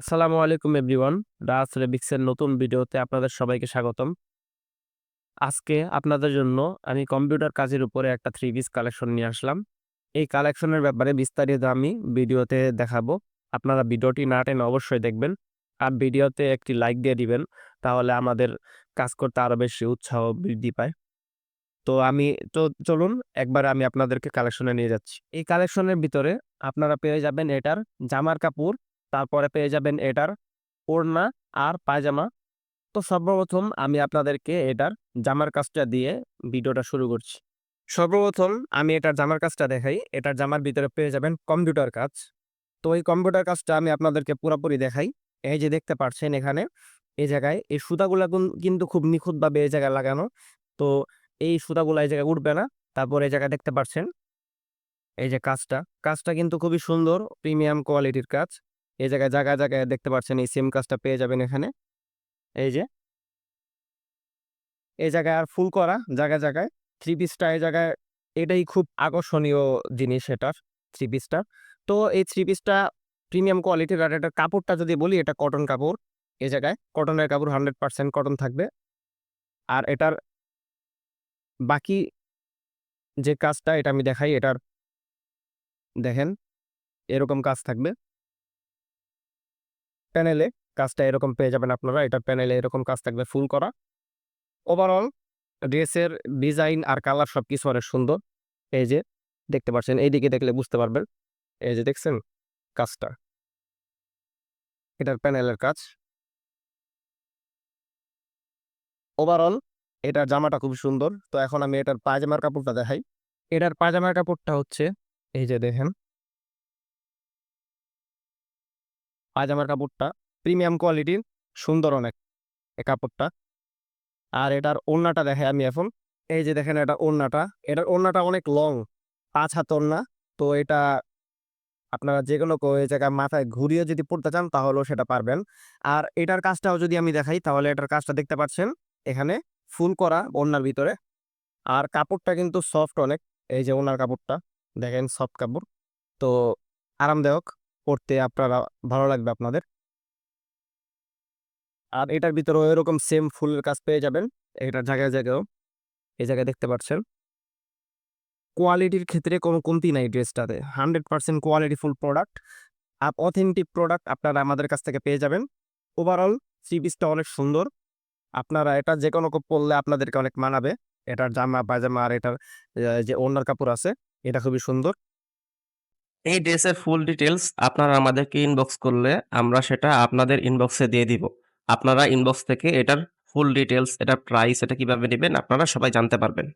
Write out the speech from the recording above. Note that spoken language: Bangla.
আসসালামু আলাইকুম এভরিওয়ান। রাজ রেবিক্সের নতুন ভিডিওতে আপনাদের সবাইকে স্বাগতম। আজকে আপনাদের জন্য আমি কম্পিউটার কাজের উপরে একটা থ্রি পিস কালেকশন নিয়ে আসলাম। এই কালেকশনের ব্যাপারে বিস্তারিত আমি ভিডিওতে দেখাবো। আপনারা ভিডিওটি না টেনে অবশ্যই দেখবেন। আর ভিডিওতে একটি লাইক দিয়ে দিবেন, তাহলে আমাদের কাজ করতে আরও বেশি উৎসাহ বৃদ্ধি পায়। তো আমি, তো চলুন, একবার আমি আপনাদেরকে কালেকশনে নিয়ে যাচ্ছি। এই কালেকশনের ভিতরে আপনারা পেয়ে যাবেন এটার জামার কাপড় তারপরে পেয়ে যাবেন এটার ওড়না আর পায়জামা। তো সর্বপ্রথম আমি আপনাদেরকে এটার জামার কাজটা দিয়ে ভিডিওটা শুরু করছি। সর্বপ্রথম আমি এটার জামার কাজটা দেখাই। এটার জামার ভিতরে পেয়ে যাবেন কম্পিউটার কাজ। তো এই কম্পিউটার কাজটা আমি আপনাদেরকে পুরোপুরি দেখাই। এই যে দেখতে পাচ্ছেন এখানে, এই জায়গায় এই সুতাগুলা কিন্তু খুব নিখুঁতভাবে এই জায়গায় লাগানো। তো এই সুতাগুলা এই জায়গায় উঠবে না। তারপর এই জায়গায় দেখতে পাচ্ছেন, এই যে কাজটা। কাজটা কিন্তু খুবই সুন্দর, প্রিমিয়াম কোয়ালিটির কাজ। এই জায়গায় জায়গায় জায়গায় দেখতে পাচ্ছেন এই সেম কাজটা পেয়ে যাবেন এখানে। এই যে। এই জায়গায় আর ফুল করা জায়গায় জায়গায়। থ্রি পিসটা এই জায়গায়, এটাই খুব আকর্ষণীয় জিনিস এটার থ্রি পিসটা তো এই থ্রি পিসটা প্রিমিয়াম কোয়ালিটির আর এটার কাপড়টা যদি বলি, এটা কটন কাপড়। এ জায়গায় কটনের কাপড় হান্ড্রেড পার্সেন্ট কটন থাকবে। আর এটার বাকি যে কাজটা, এটা আমি দেখাই, এটার দেখেন, এরকম কাজ থাকবে। প্যানেলে কাজটা এরকম পেয়ে যাবেন আপনারা। এটা প্যানেলে এরকম কাজ থাকবে ফুল করা। ওভারঅল ড্রেসের ডিজাইন আর কালার সব কিছু অনেক সুন্দর। এই যে, দেখতে পাচ্ছেন, এইদিকে দেখলে বুঝতে পারবেন। এই যে, দেখছেন? কাজটা। এটার প্যানেলের কাজ। ওভারঅল এটার জামাটা খুব সুন্দর। তো এখন আমি এটার পায়জামার কাপড়টা দেখাই। এটার পায়জামার কাপড়টা হচ্ছে, এই যে, দেখেন। পায়জামার কাপড়টা প্রিমিয়াম কোয়ালিটির, সুন্দর অনেক, এ কাপড়টা। আর এটার ওড়নাটা দেখে আমি এখন। এই যে দেখেন এটা ওড়নাটা। এটার ওড়নাটা অনেক লং পাঁচ হাত ওড়না। তো এটা আপনারা যে কোনো এই জায়গায় মাথায় ঘুরিয়ে যদি পড়তে চান তাহলেও সেটা পারবেন। আর এটার কাজটাও যদি আমি দেখাই তাহলে এটার কাজটা দেখতে পাচ্ছেন এখানে ফুল করা ওড়নার ভিতরে। আর কাপড়টা কিন্তু সফট অনেক, এই যে ওনার কাপড়টা। দেখেন সফট কাপড়। তো আরামদায়ক। পড়তে আপনারা ভালো লাগবে আপনাদের। আর এটার ভিতরেও এরকম সেম ফুলের কাজ পেয়ে যাবেন। এটার জায়গায় জায়গায়ও, এই জায়গায় দেখতে পাচ্ছেন। কোয়ালিটির ক্ষেত্রে কোনো কমতি নাই ড্রেসটাতে। Hundred percent quality full product. আর অথেন্টিক প্রোডাক্ট আপনারা আমাদের কাছ থেকে পেয়ে যাবেন। ওভারঅল থ্রি পিসটা অনেক সুন্দর। আপনারা এটা যে কোনো পরলে আপনাদেরকে অনেক মানাবে। এটার জামা, পায়জামা আর এটার যে ওনার কাপড় আছে, এটা খুবই সুন্দর। এই ড্রেসের ফুল ডিটেলস আপনারা আমাদেরকে ইনবক্স করলে আমরা সেটা আপনাদের ইনবক্সে দিয়ে দিব। আপনারা ইনবক্স থেকে এটার ফুল ডিটেলস এটার প্রাইস এটা কীভাবে নেবেন আপনারা সবাই জানতে পারবেন।